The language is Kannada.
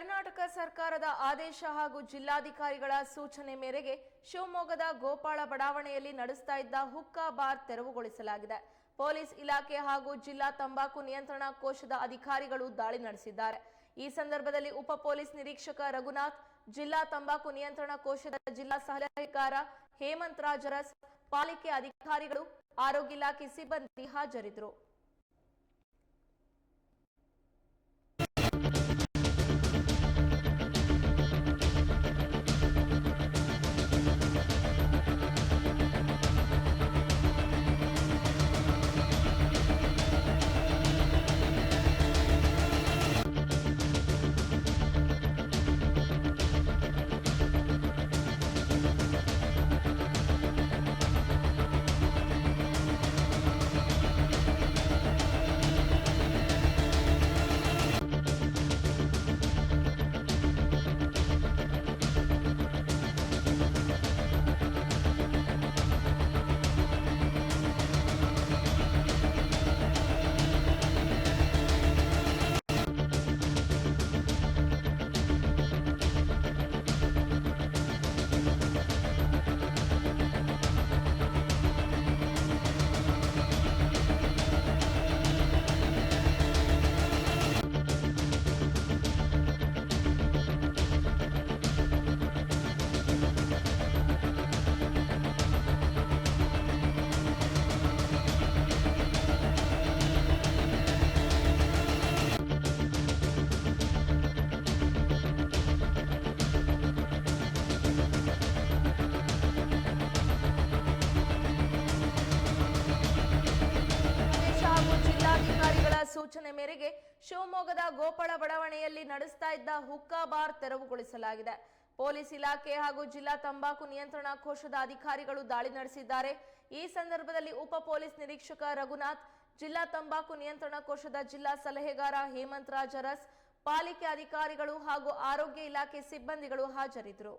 ಕರ್ನಾಟಕ ಸರ್ಕಾರದ ಆದೇಶ ಹಾಗೂ ಜಿಲ್ಲಾಧಿಕಾರಿಗಳ ಸೂಚನೆ ಮೇರೆಗೆ ಶಿವಮೊಗ್ಗದ ಗೋಪಾಳ ಬಡಾವಣೆಯಲ್ಲಿ ನಡೆಸ್ತಾ ಇದ್ದ ಹುಕ್ಕಾ ಬಾರ್ ತೆರವುಗೊಳಿಸಲಾಗಿದೆ. ಪೊಲೀಸ್ ಇಲಾಖೆ ಹಾಗೂ ಜಿಲ್ಲಾ ತಂಬಾಕು ನಿಯಂತ್ರಣ ಕೋಶದ ಅಧಿಕಾರಿಗಳು ದಾಳಿ ನಡೆಸಿದ್ದಾರೆ. ಈ ಸಂದರ್ಭದಲ್ಲಿ ಉಪ ಪೊಲೀಸ್ ನಿರೀಕ್ಷಕ ರಘುನಾಥ್, ಜಿಲ್ಲಾ ತಂಬಾಕು ನಿಯಂತ್ರಣ ಕೋಶದ ಜಿಲ್ಲಾ ಸಲಹೆಗಾರ ಹೇಮಂತ್ ರಾಜರಸ್, ಪಾಲಿಕೆ ಅಧಿಕಾರಿಗಳು, ಆರೋಗ್ಯ ಇಲಾಖೆ ಸಿಬ್ಬಂದಿ ಹಾಜರಿದ್ದರು. ಸೂಚನೆ ಮೇರೆಗೆ ಶಿವಮೊಗ್ಗದ ಗೋಪಾಳ ಬಡಾವಣೆಯಲ್ಲಿ ನಡೆಸ್ತಾ ಇದ್ದ ಹುಕ್ಕಾ ಬಾರ್ ತೆರವುಗೊಳಿಸಲಾಗಿದೆ. ಪೊಲೀಸ್ ಇಲಾಖೆ ಹಾಗೂ ಜಿಲ್ಲಾ ತಂಬಾಕು ನಿಯಂತ್ರಣ ಕೋಶದ ಅಧಿಕಾರಿಗಳು ದಾಳಿ ನಡೆಸಿದ್ದಾರೆ. ಈ ಸಂದರ್ಭದಲ್ಲಿ ಉಪ ಪೊಲೀಸ್ ನಿರೀಕ್ಷಕ ರಘುನಾಥ್, ಜಿಲ್ಲಾ ತಂಬಾಕು ನಿಯಂತ್ರಣ ಕೋಶದ ಜಿಲ್ಲಾ ಸಲಹೆಗಾರ ಹೇಮಂತ್ ರಾಜ್ ಅರಸ್ ಪಾಲಿಕೆ ಅಧಿಕಾರಿಗಳು ಹಾಗೂ ಆರೋಗ್ಯ ಇಲಾಖೆ ಸಿಬ್ಬಂದಿಗಳು ಹಾಜರಿದ್ದರು.